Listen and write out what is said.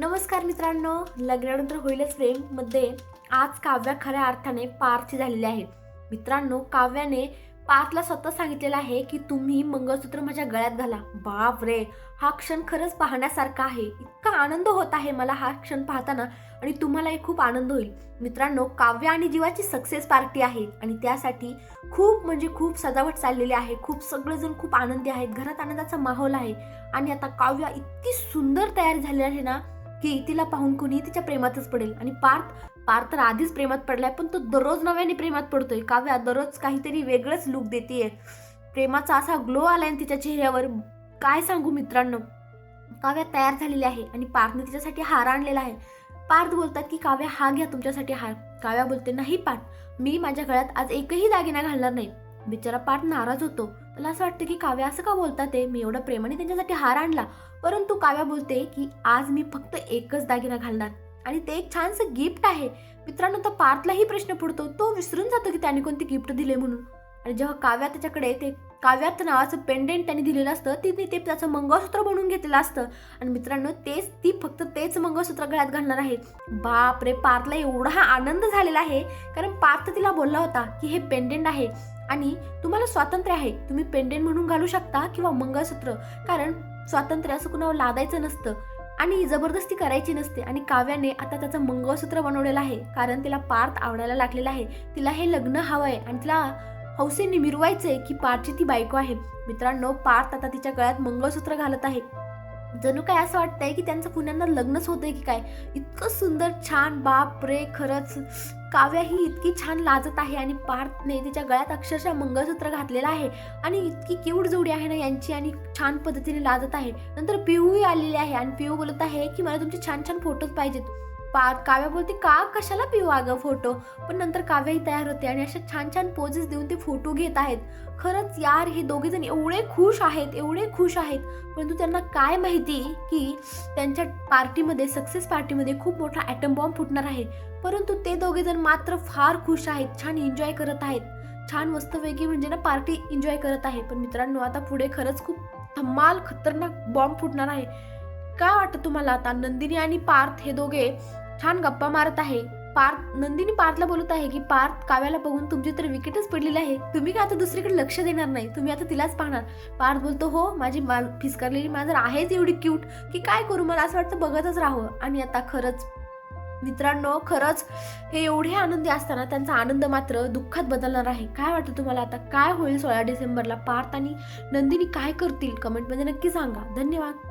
नमस्कार मित्रांनो लग्नानंतर होईलच प्रेममध्ये आज काव्या खऱ्या अर्थाने पार्थची झालेली आहे मित्रांनो काव्याने पार्थला स्वतः सांगितलेलं आहे की तुम्ही मंगळसूत्र माझ्या गळ्यात घाला. बाप रे हा क्षण खरंच पाहण्यासारखा आहे. इतका आनंद होत आहे मला हा क्षण पाहताना आणि तुम्हालाही खूप आनंद होईल. मित्रांनो काव्य आणि जीवाची सक्सेस पार्टी आहे आणि त्यासाठी खूप म्हणजे खूप सजावट चाललेली आहे. खूप सगळेजण खूप आनंदी आहेत. घरात आनंदाचा माहोल आहे. आणि आता काव्या इतकी सुंदर तयार झाली आहे ना की तिला पाहून कुणी तिच्या प्रेमातच पडेल. आणि पार्थ पार्थ तर आधीच प्रेमात पडलाय पण तो दररोज नव्याने प्रेमात पडतोय. काव्या दररोज काहीतरी वेगळंच लुक देते प्रेमाचा असा ग्लो आलाय तिच्या चेहऱ्यावर. काय सांगू मित्रांनो? काव्या तयार झालेली आहे आणि पार्थने तिच्यासाठी हार आणलेला आहे. पार्थ बोलतात की काव्या हा घ्या तुमच्यासाठी हार. काव्या बोलते नाही पार्थ मी माझ्या गळ्यात आज एकही दागिना घालणार नाही. बिचारा पार्थ नाराज होतो. त्याला असं वाटतं की काव्या असं का बोलतात ते? मी एवढं प्रेमाने त्यांच्यासाठी हार आणला. परंतु काव्या बोलते की आज मी फक्त एकच दागिना घालणार. आणि ते एक छानसं गिफ्ट आहे. मित्रांनो तर पार्थलाही प्रश्न पडतो. तो विसरून जातो की त्याने कोणते गिफ्ट दिले म्हणून. आणि जेव्हा काव्या त्याच्याकडे ते काव्यात नावाचं पेंडेंट त्यांनी दिलेलं असतं तिने ते त्याचं मंगळसूत्र बनवून घेतलेलं असतं. आणि मित्रांनो तेच ती फक्त तेच मंगळसूत्र गळ्यात घालणार आहे. बाप रे पार्थला एवढा हा आनंद झालेला आहे. कारण पार्थ तिला बोलला होता की हे पेंडेंट आहे. आणि तुम्हाला स्वातंत्र्य आहे. तुम्ही पेंडेंट म्हणून घालू शकता किंवा मंगळसूत्र. कारण स्वातंत्र्य असं कुणावर लादायचं नसतं. आणि जबरदस्ती करायची नसते. आणि काव्याने आता त्याचं मंगळसूत्र बनवलेलं आहे. कारण तिला पार्थ आवडायला लागलेला आहे. तिला हे लग्न हवं आहे. आणि तिला हौसेने मिरवायचंय की पार्थची ती बायको आहे. मित्रांनो पार्थ आता तिच्या गळ्यात मंगळसूत्र घालत आहे. जणू काय असं वाटतंय की त्यांचं पुण्यांना लग्नच होतंय की काय? इतकं सुंदर छान बाप रे खरंच. काव्या ही इतकी छान लाजत आहे आणि पार्थने तिच्या गळ्यात अक्षरशः मंगळसूत्र घातलेलं आहे आणि इतकी क्यूट जोडी आहे ना यांची आणि छान पद्धतीने लाजत आहे. नंतर पिऊही आलेली आहे आणि पिऊ बोलत आहे की मला तुमचे छान छान फोटोज पाहिजेत. पा काव्या बोलते का कशाला पिऊ अगं फोटो? पण नंतर काव्याही तयार होते आणि अशा छान छान पोजेस देऊन ते फोटो घेत आहेत. खरंच यार हे दोघे जण एवढे खुश आहेत एवढे खुश आहेत. परंतु त्यांना काय माहिती की त्यांच्या पार्टीमध्ये सक्सेस पार्टीमध्ये खूप मोठा ॲटम बॉम्ब फुटणार आहे. परंतु ते दोघे जण मात्र फार खुश आहेत छान एन्जॉय करत आहेत. छान मस्तपैकी म्हणजे ना पार्टी एन्जॉय करत आहे पण मित्रांनो आता पुढे खरंच खूप धम्माल खतरनाक बॉम्ब फुटणार आहे. काय वाटतं तुम्हाला आता? नंदिनी आणि पार्थ हे दोघे छान गप्पा मारत आहे. पार्थ नंदिनी पार्थला बोलत आहे की पार्थ काव्याला बघून तुमची तर विकेटच पडलेली आहे. तुम्ही का आता दुसरीकडे लक्ष देणार नाही? तुम्ही आता तिलाच पाहणार. पार्थ बोलतो हो माझी मा फिसकारलेली माझं आहेच एवढी क्यूट की काय करू? मला असं वाटतं बघतच राहावं. आणि आता खरंच मित्रांनो खरंच हे एवढे आनंदी असताना त्यांचा आनंद मात्र दुःखात बदलणार आहे. काय वाटतं तुम्हाला आता? काय होईल सोळा डिसेंबरला? पार्थ आणि नंदिनी काय करतील? कमेंटमध्ये नक्की सांगा. धन्यवाद.